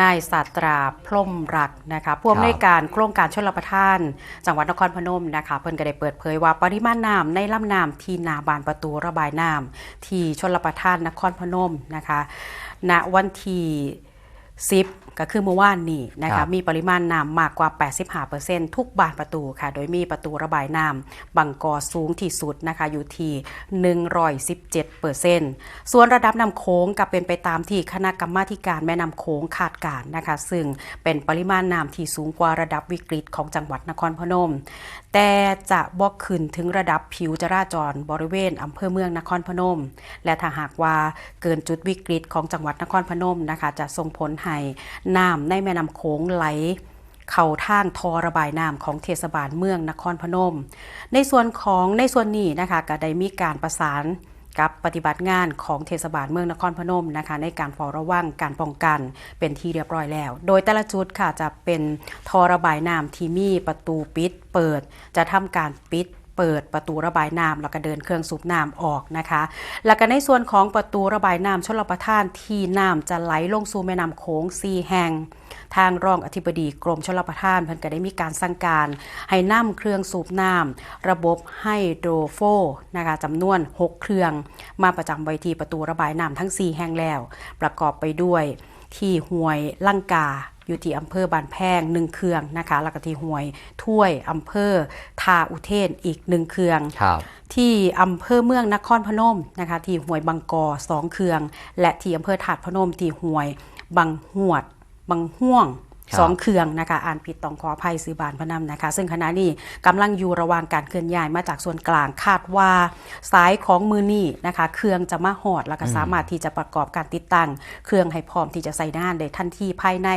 นายศาสตราพร่มรักนะคะผู้อำนวยการโครงการชลประทาน จังหวัดนครพนมนะคะเพิ่นก็ได้เปิดเผยว่าปริมาณน้ำในลำน้ำที่นาบานประตูระบายน้ำที่ชลประทานนครพนมนะคะณวันที่10 ก็คือเมื่อวานนี้นะครัคะบมีปริมาณน้ำมากกว่า 85%ทุกบานประตูค่ะ โดยมีประตูระบายน้ำบังกอสูงที่สุดนะคะอยู่ที่117%ส่วนระดับน้ำโค้งก็เป็นไปตามที่คณะกรรมาธิการแม่น้ำโค้งคาดการณ์นะคะ ซึ่งเป็นปริมาณน้ำที่สูงกว่าระดับวิกฤตของจังหวัดนครพนม แต่จะบอกขึ้นถึงระดับผิวจราจรบริเวณอำเภอเมืองนครพนม และถ้าหากว่าเกินจุดวิกฤตของจังหวัดนครพนมนะคะ จะส่งผลให้น้ำในแม่น้ำโขงไหลเข้าทางทอระบายน้ำของเทศบาลเมืองนครพนม ในส่วนของในส่วนนี้นะคะก็ได้มีการประสานกับปฏิบัติงานของเทศบาลเมืองนครพนมนะคะ ในการเฝ้าระวังการป้องกันเป็นที่เรียบร้อยแล้ว โดยแต่ละจุดค่ะจะเป็นทอระบายน้ำที่มีประตูปิดเปิด จะทำการปิด เปิดประตูระบายน้ำแล้วก็เดินเครื่องสูบน้ำออกนะคะ แล้วก็ในส่วนของประตูระบายน้ำชลประทานที่น้ำจะไหลลงสู่แม่น้ำโขงซีแห่ง ทางรองอธิบดีกรมชลประทานเพิ่นก็ได้มีการสั่งการ ให้นำเครื่องสูบน้ำระบบไฮโดรโฟนะคะจำนวน 6 เครื่อง มาประจำไว้ที่ประตูระบายน้ำทั้ง 4 แห่งแล้ว ประกอบไปด้วยที่ห้วยลังกา อยู่ที่อำเภอบานแพงหนึ่งเครื่องนะคะแล้วก็ที่ห้วยถ้วยอำเภอทาอุเทนอีกหนึ่งเครื่องครับที่อำเภอเมืองนครพนมนะคะที่ห้วยบางกอสองเครือง และที่อำเภอถาดพนมที่ห้วยบางหวดบางห่วงครับ สองเครืองนะคะอ่านผิดต้องขออภัยซื้อบานพะนำนะคะ ซึ่งขณะนี้กำลังอยู่ระหว่างการเคลื่อนย้ายมาจากส่วนกลางคาดว่าสายของมือนี่นะคะ เครื่องจะมาหอดแล้วก็สามารถที่จะประกอบการติดตั้ง เครื่องให้พร้อมที่จะใส่งานได้ทันทีภายใน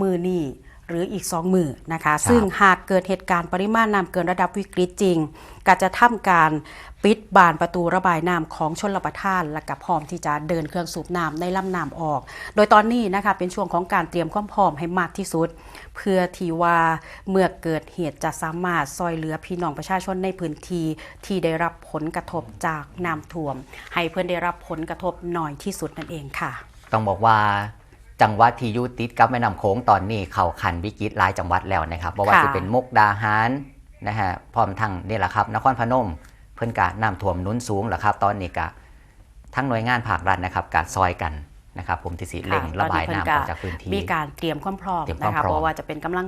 มือนี่ หรืออีก 2 มือนะคะ ซึ่งหากเกิดเหตุการณ์ปริมาณน้ำเกินระดับวิกฤตจริง ก็จะทำการปิดบานประตูระบายน้ำของชนรประทาน และกับพร้อมที่จะเดินเครื่องสูบน้ำในลำน้ำออก โดยตอนนี้นะคะเป็นช่วงของการเตรียมความพร้อมให้มากที่สุด เพื่อที่ว่าเมื่อเกิดเหตุจะสามารถซอยเหลือพี่น้องประชาชนในพื้นที่ที่ได้รับผลกระทบจากน้ำท่วม ให้เพื่อนได้รับผลกระทบน้อยที่สุดนั่นเองค่ะ ต้องบอกว่า จังหวัดที่อยู่ติดกับแม่น้ำโขงตอนนี้เข้าคันวิกฤตหลายจังหวัดแล้วนะครับบ่ว่าค่ะจะเป็นมุกดาหารนะฮะพร้อมทั้งนี่แหละครับนครพนมเพิ่นกะน้ำท่วมหนุนสูงแหละครับ ตอนนี้กะทั้งหน่วยงานภาครัฐนะครับกะซอยกันนะครับผมที่สิเร่งระบายน้ำออกจากพื้นที่มีการเตรียมความพร้อมเตรียมความนะคะพร้อมเพราะว่าจะเป็นกำลัง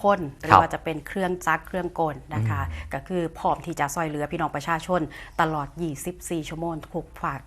คนหรืครัอบว่าจะเป็นเครื่องจักรเครื่องกลนะคะ ก็คือพร้อมที่จะซอยเหลือพี่น้องประชาชนตลอด 24 ชั่วโมงทุกภาค